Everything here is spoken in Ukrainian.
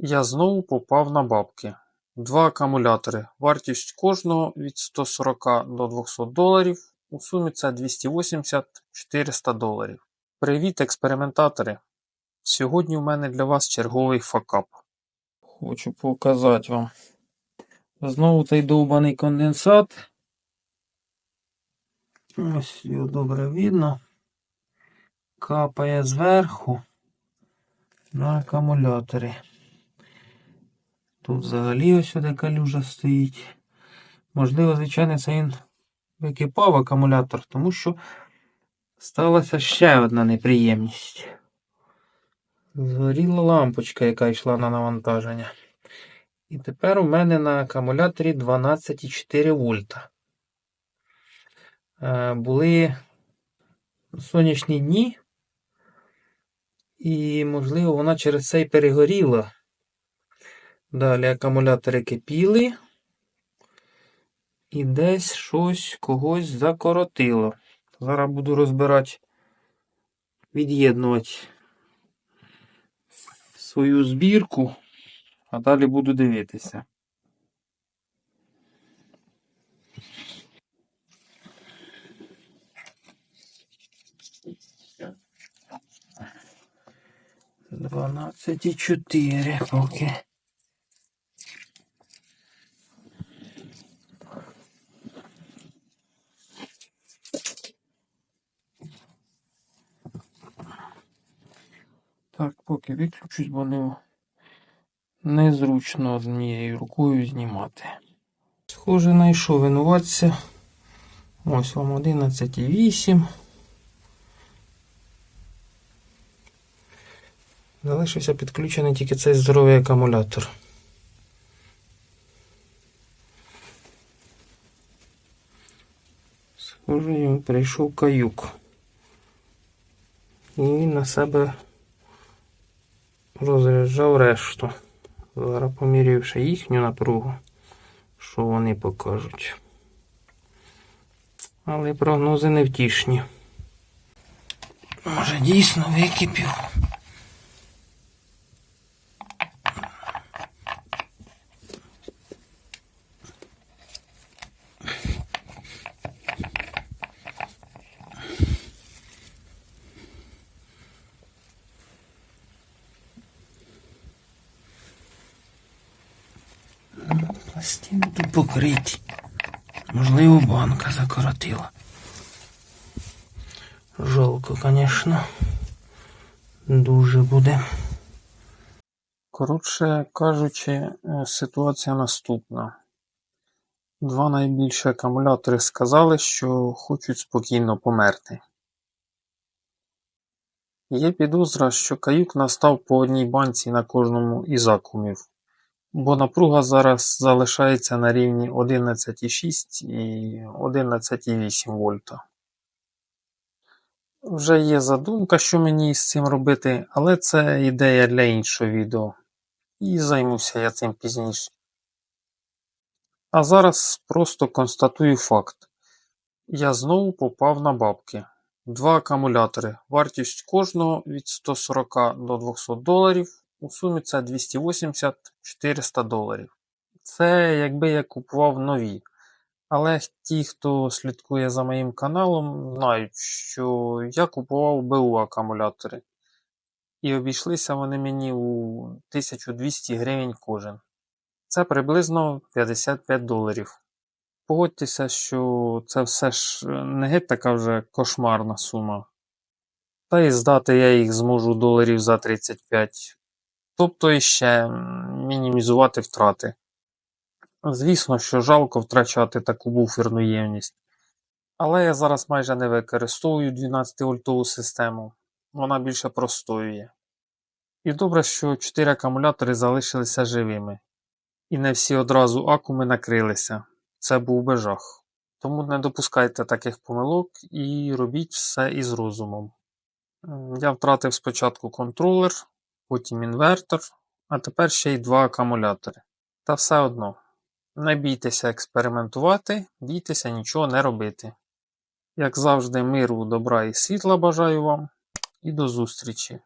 Я знову попав на бабки. Два акумулятори. Вартість кожного від 140 до 200 доларів. У сумі це 280-400 доларів. Привіт, експериментатори! Сьогодні в мене для вас черговий факап. Хочу показати вам. Знову цей довбаний конденсат. Ось його добре видно. Капає зверху на акумуляторі. Тут взагалі ось сюди калюжа стоїть. Можливо, звичайно, це він википав акумулятор, тому що сталася ще одна неприємність. Згоріла лампочка, яка йшла на навантаження. І тепер у мене на акумуляторі 12,4 вольта. Е, Були сонячні дні, і, можливо, вона через це й перегоріла. Далі акумулятори кипіли. І десь щось когось закоротило. Зараз буду розбирати, від'єднувати свою збірку, а далі буду дивитися. Дванадцять і чотири поки. Так, поки виключусь, бо не, незручно однією рукою знімати. Схоже, знайшов винуватця. Ось вам 11,8. Залишився підключений тільки цей здоровий акумулятор. Схоже, йому прийшов каюк. І він на себе розряджав решту. Зараз помірявши їхню напругу, що вони покажуть. Але прогнози невтішні. Може дійсно википів. Пластини тут покриті. Можливо, банка закоротила. Жалко, звісно. Дуже буде. Коротше кажучи, е, ситуація наступна. Два найбільші акумулятори сказали, що хочуть спокійно померти. Є підозра, що каюк настав по одній банці на кожному із акумів бо напруга зараз залишається на рівні 11,6 і 11,8 вольта. Вже є задумка, що мені з цим робити, але це ідея для іншого відео. І займуся я цим пізніше. А зараз просто констатую факт. Я знову попав на бабки. Два акумулятори. Вартість кожного від 140 до 200 доларів. У сумі це 280-400 доларів. Це якби я купував нові. Але ті, хто слідкує за моїм каналом, знають, що я купував БУ акумулятори. І обійшлися вони мені у 1200 гривень кожен. Це приблизно 55 доларів. Погодьтеся, що це все ж не геть така вже кошмарна сума. Та і здати я їх зможу доларів за 35 тобто іще мінімізувати втрати. Звісно, що жалко втрачати таку буферну ємність. Але я зараз майже не використовую 12 вольтову систему, вона більше простоює. І добре, що 4 акумулятори залишилися живими. І не всі одразу акуми накрилися. Це був би жах. Тому не допускайте таких помилок і робіть все із розумом. Я втратив спочатку контролер, потім інвертор, а тепер ще й два акумулятори. Та все одно, не бійтеся експериментувати, бійтеся нічого не робити. Як завжди, миру, добра і світла бажаю вам і до зустрічі!